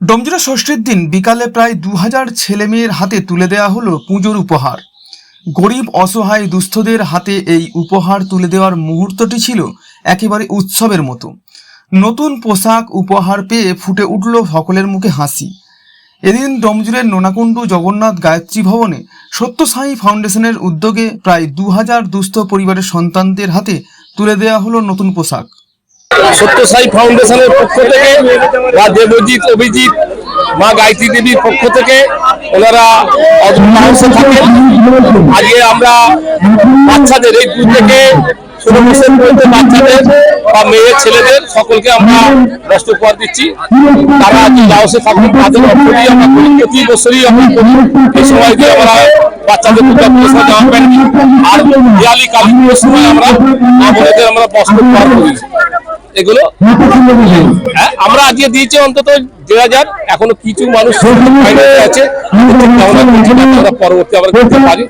ডমজুরা ষষ্ঠীর দিন বিকালে প্রায় দু হাজার ছেলেমেয়ের হাতে তুলে দেওয়া হলো পুজোর উপহার। গরিব, অসহায় দুস্থদের হাতে এই উপহার তুলে দেওয়ার মুহূর্তটি ছিল একেবারে উৎসবের মতো। নতুন পোশাক উপহার পেয়ে ফুটে উঠল সকলের মুখে হাসি। এদিন ডমজুরের নোনাকুণ্ডু জগন্নাথ গায়ত্রী ভবনে সত্যসাই ফাউন্ডেশনের উদ্যোগে প্রায় দু হাজার দুস্থ পরিবারের সন্তানদের হাতে তুলে দেওয়া হলো নতুন পোশাক। সত্যসাই ফাউন্ডেশনের পক্ষ থেকে বা দেবজিৎ, অভিজিৎ, মা গায়ত্রী দেবীর পক্ষ থেকে ওনারা থাকেন আজকে আমরা বাচ্চাদের, এই দু থেকে বাচ্চাদের বা ছেলেদের, সকলকে আমরা দিচ্ছি তারা বাচ্চাদের। আর সময় আমরা আমরা এগুলো? হ্যাঁ, আমরা আজকে দিয়েছি অন্তত দেড় হাজার। এখনও কিছু মানুষ আছে পরবর্তী আমরা করতে পারি।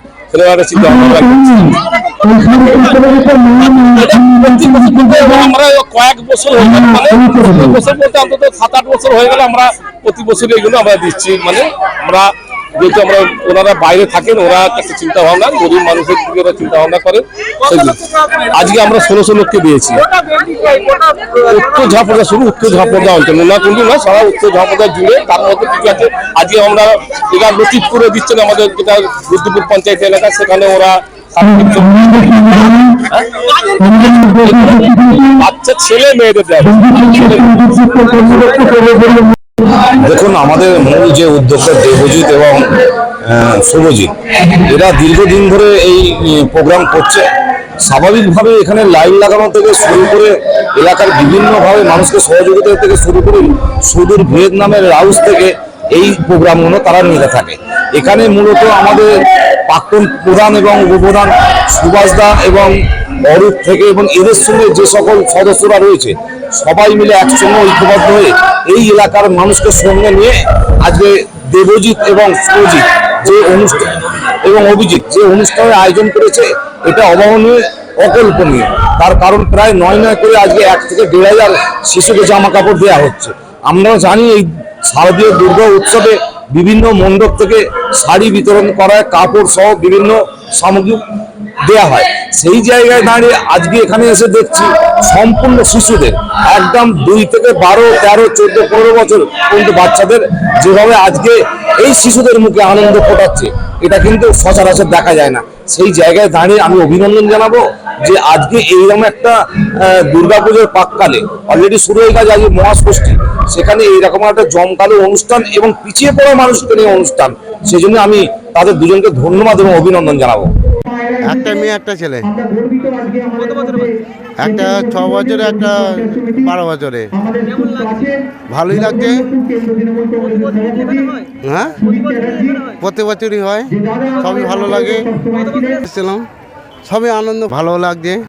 কয়েক বছর মানে অন্তত সাত আট বছর হয়ে আমরা প্রতি বছর এগুলো আমরা দিচ্ছি। মানে আমরা যেহেতু আমরা ওনারা বাইরে থাকেন, ওরা একটা চিন্তা ভাবনা গরিব মানুষের দিকে ওরা চিন্তা ভাবনা করেন। আজকে আমরা ষোলোশো লোককে দিয়েছি। উত্তর ঝাপড়া শুরু উত্তর ঝাপড়া অঞ্চল না কিন্তু না সারা উত্তর ঝাপড়া জুড়ে তার মধ্যে কিছু আছে। আজকে আমরা এরা লতিফপুরে দিচ্ছেন আমাদের যেটা বুদ্ধপুর পঞ্চায়েত এলাকা, সেখানে ওরা বাচ্চা, ছেলে, মেয়েদের দেখুন, আমাদের মূল যে উদ্যোক্তা দেবজিৎ এবং শুভজিৎ, এরা দীর্ঘদিন ধরে এই প্রোগ্রাম করছে। স্বাভাবিকভাবে এখানে লাইন লাগানো থেকে শুরু করে এলাকার বিভিন্নভাবে মানুষকে সহযোগিতা থেকে শুরু করে সুদূর ভিয়েতনামের রাউস থেকে এই প্রোগ্রামগুলো তারা নিতে থাকে। এখানে মূলত আমাদের প্রাক্তন প্রধান এবং উপপ্রধান সুভাষদা এবং অরূপ থেকে এবং এদের সঙ্গে যে সকল সদস্যরা রয়েছে সবাই মিলে একসঙ্গে ঐক্যবদ্ধ হয়ে এই এলাকার মানুষকে সঙ্গে নিয়ে আজকে দেবজিৎ এবং সুজিৎ যে অনুষ্ঠান এবং অভিজিৎ যে অনুষ্ঠানের আয়োজন করেছে এটা অবহনীয় অকল্পনীয়। তার কারণ প্রায় নয় নয় করে আজকে এক থেকে দেড় হাজার শিশুকে জামা কাপড় দেওয়া হচ্ছে। আমরা জানি এই শারদীয় দুর্গা উৎসবে বিভিন্ন মণ্ডপ থেকে শাড়ি বিতরণ করা হয়, কাপড় সহ বিভিন্ন সামগ্রী দেয়া হয়। সেই জায়গায় দাঁড়িয়ে আজকে এখানে এসে দেখছি সম্পূর্ণ শিশুদের, একদম দুই থেকে বারো, তেরো, চোদ্দ, পনেরো বছর পর্যন্ত বাচ্চাদের যেভাবে আজকে এই শিশুদের মুখে আনন্দ ফোটাচ্ছে, এটা কিন্তু সচরাচর দেখা যায় না। সেই জায়গায় দাঁড়িয়ে আমি অভিনন্দন জানাব যে আজকে এইরকম একটা দুর্গাপুজোর পাককালে অলরেডি শুরু হয়ে গেছে আজকে মহাষষ্ঠী, সেখানে এইরকম একটা জমকালো অনুষ্ঠান এবং পিছিয়ে পড়া মানুষকে নিয়ে অনুষ্ঠান। সেজন্য আমি তাদের দুজনকে ধন্যবাদ এবং অভিনন্দন জানাব। একটা মেয়ে একটা ছেলে। একটা ছ বছরে একটা বারো বছরে। ভালোই লাগছে। হ্যাঁ? প্রতি বছরই হয়? সবই ভালো লাগে। এসেছিলাম। সবই আনন্দ ভালো লাগছে।